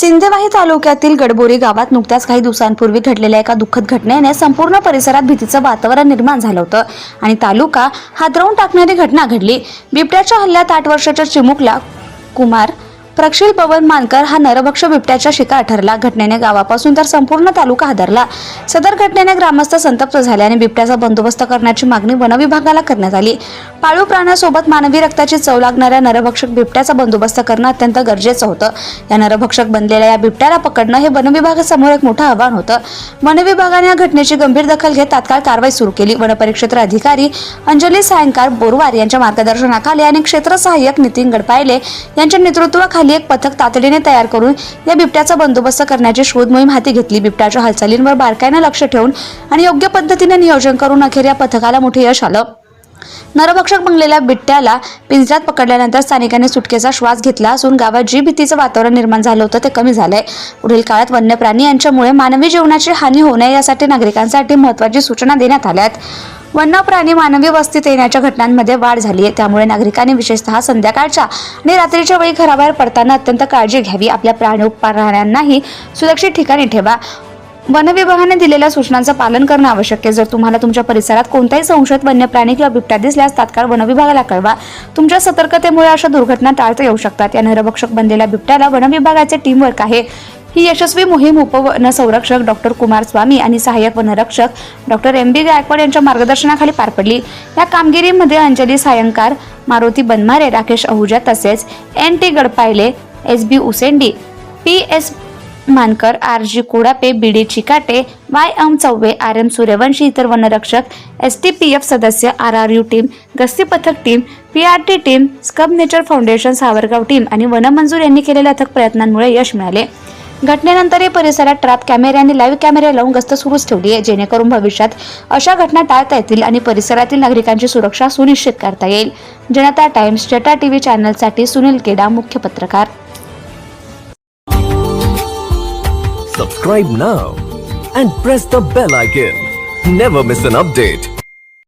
सिंदेवाही तालुक्यातील गडबोरी गावात नुकत्याच काही दिवसांपूर्वी घडलेल्या एका दुःखद घटनेने संपूर्ण परिसरात भीतीचं वातावरण निर्माण झालं होतं आणि तालुका हादरवून टाकणारी घटना घडली. बिबट्याच्या हल्ल्यात आठ वर्षाच्या चिमुकला कुमार प्रक्षिल पवन मानकर हा नरभक्ष बिबट्याचा शिकार ठरला. घटनेने गावापासून तर संपूर्ण तालुका हादरला. सदर घटनेने ग्रामस्थ संतप्त झाले आणि बिबट्याचा बंदोबस्त करण्याची मागणी वनविभागाला करण्यात आली. पाळीव प्राण्यासोबत मानवी रक्ताची चव लागणाऱ्या नरभक्षक बिबट्याचा बंदोबस्त करणं अत्यंत गरजेचं होतं. या नरभक्षक बनलेल्या या बिबट्याला पकडणं हे वनविभागासमोर एक मोठं आव्हान होतं. वनविभागाने या घटनेची गंभीर दखल घेत तात्काळ कारवाई सुरू केली. वनपरिक्षेत्र अधिकारी अंजली सायंकार बोरवार यांच्या मार्गदर्शनाखाली आणि क्षेत्र सहाय्यक नितीन गडपायले यांच्या नेतृत्वाखाली एक पथक तातडीने तयार करून या बिबट्याचा बंदोबस्त करण्याची शोध मोहीम हाती घेतली. बिबट्याच्या हालचालींवर बारकाईनं लक्ष ठेवून आणि योग्य पद्धतीने नियोजन करून अखेर या पथकाला मोठे यश आलं. नरभक्षक बनलेल्या बिबट्याला पिंजऱ्यात पकडल्यानंतर स्थानिकांनी सुटकेचा श्वास घेतला असून गावात जी भीतीचं वातावरण निर्माण झालं होतं ते कमी झालंय. पुढील काळात वन्य प्राणी यांच्यामुळे मानवी जीवनाची हानी होऊ नये यासाठी नागरिकांसाठी महत्त्वाची सूचना देण्यात आल्या आहेत वन्य प्राणी मानवी वस्तीत येण्याच्या घटनांमध्ये वाढ झाली आहे. त्यामुळे नागरिकांनी विशेषतः संध्याकाळच्या आणि रात्रीच्या वेळी घराबाहेर पडताना अत्यंत काळजी घ्यावी. आपल्या प्राणी प्राण्यांनाही सुरक्षित ठिकाणी ठेवा. वन विभागाने दिलेल्या सूचनांचं पालन करणं आवश्यक आहे. जर तुम्हाला तुमच्या परिसरात कोणताही संशयित वन्य प्राणी किंवा बिबट्या दिसल्यास तात्काळ वन विभागाला कळवा. तुमच्या सतर्कतेमुळे अशा दुर्घटना टाळता येऊ शकतात. या नरभक्षक बनलेल्या बिबट्याला वन विभागाचे टीमवर्क आहे. ही यशस्वी मोहीम उपवन संरक्षक डॉक्टर कुमार स्वामी आणि सहाय्यक वनरक्षक डॉक्टर एम बी गायकवाड यांच्या मार्गदर्शनाखाली पार पडली या कामगिरीमध्ये अंजली सायंकार मारुती बनमारे राकेश अहुजा तसेच N T Gadpayle S B Usendi P S Mankar R G Kodape B D Chikate Y M Chaubey R M Suryavanshi इतर वनरक्षक एस टी पी एफ सदस्य आर आर यू टीम गस्ती पथक team P R T team scrub nature foundation Savargaon team आणि वनमंजूर यांनी केलेल्या अथक प्रयत्नांमुळे यश मिळाले. घटनेनंतर या परिसरात ट्रॅप कॅमेरे आणि लाईव्ह कॅमेरे लावून गस्त सुरूच ठेवली आहे जेणेकरून भविष्यात अशा घटना टाळता येतील आणि परिसरातील नागरिकांची सुरक्षा सुनिश्चित करता येईल. जनता टाइम्स जटा टीव्ही चॅनलसाठी सुनील केडा मुख्य पत्रकार. Subscribe now and press the bell icon never miss an update